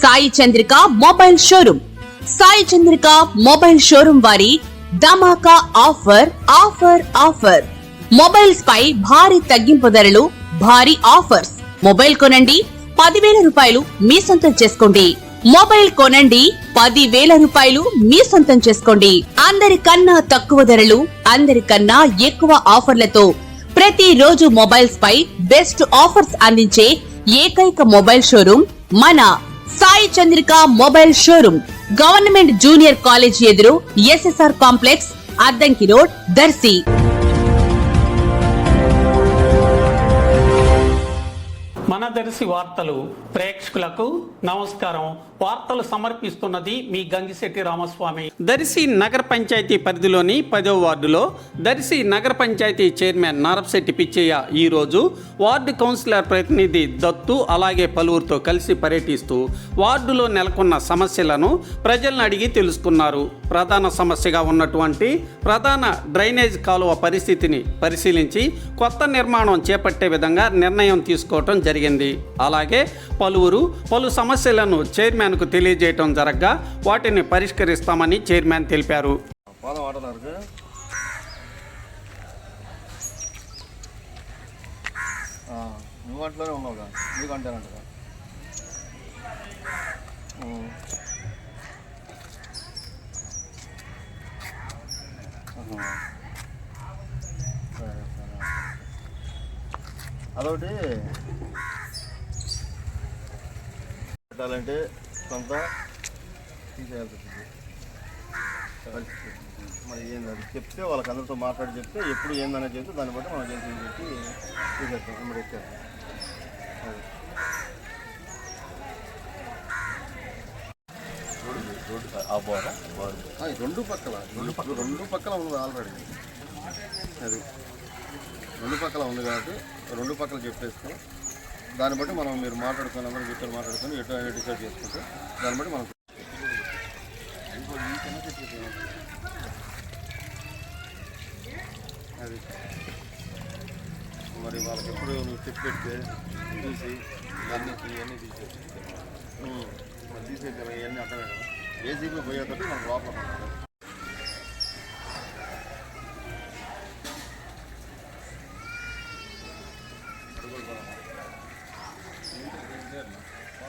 Sai Chandrika mobile showroom Sai Chandrika mobile showroom వారి ధమాకా offer offer offer. Mobiles పై భారీ తగ్గింపు ధరలు భారీ ఆఫర్స్. మొబైల్ కొనండి పదివేల రూపాయలు మీ సొంతం చేసుకోండి. మొబైల్ కొనండి పదివేల రూపాయలు మీ సొంతం చేసుకోండి. అందరికన్నా తక్కువ ధరలు అందరికన్నా ఎక్కువ ఆఫర్లతో ప్రతి రోజు మొబైల్స్ పై బెస్ట్ ఆఫర్స్ అందించే ఏకైక మొబైల్ షోరూమ్ మన Sai Chandrika mobile showroom government junior college ఎదురు SSR complex Addanki road Darsi. మనదర్శి వార్తలు ప్రేక్షకులకు నమస్కారం. వార్తలు సమర్పిస్తున్నది మీ గంగిశెట్టి రామస్వామి. దర్శి నగర పంచాయతీ పరిధిలోని పదో వార్డులో దర్శి నగర పంచాయతీ చైర్మన్ నారపశెట్టి పిచ్చయ్య ఈరోజు వార్డు కౌన్సిలర్ ప్రతినిధి దత్తు అలాగే పలువురితో కలిసి పర్యటిస్తూ వార్డులో నెలకొన్న సమస్యలను ప్రజలను అడిగి తెలుసుకున్నారు. ప్రధాన సమస్యగా ఉన్నటువంటి ప్రధాన డ్రైనేజ్ కాలువ పరిస్థితిని పరిశీలించి కొత్త నిర్మాణం చేపట్టే విధంగా నిర్ణయం తీసుకోవటం జరిగింది. అలాగే పలువురు పలు సమస్యలను చైర్మన్కు తెలియజేయటం జరగగా వాటిని పరిష్కరిస్తామని చైర్మన్ తెలిపారు. నువ్వు ఉన్నావుగా నీకు అంటానంటగా? అదొకటి. పెట్టాలంటే కొంత తీసేయాల్సి. మరి ఏంది అది? చెప్తే వాళ్ళకి అందరితో మాట్లాడి చెప్తే ఎప్పుడు ఏందనేది చెప్తే దాన్ని బట్టి మనం చేసి పెట్టి తీసేస్తాం ఇమ్మడి ఎక్కేస్తాం అది. రెండు పక్కల. రెండు పక్కల. రెండు పక్కల ఉంది ఆల్రెడీ అది రెండు పక్కల ఉంది కాబట్టి రెండు పక్కల చెప్పేస్తాం. దాన్ని బట్టి మనం మీరు మాట్లాడుకొని అందరూ కూర్చొని మాట్లాడుకొని ఎటు అయినా డిసైడ్ చేసుకుంటే దాన్ని బట్టి మనం ఇంకోటి ఈ చిన్న చెట్టు ఇది. అది మరి వాళ్ళకి ఎప్పుడు నువ్వు చెప్పి పెడితే చూసి ఇవన్నీ ఇవన్నీ తీసేసి మరి తీసేసి ఇవన్నీ అర్థమే కదా ఏసీపీ పోయేటట్టు మనకు లోపల ఉంటుంది.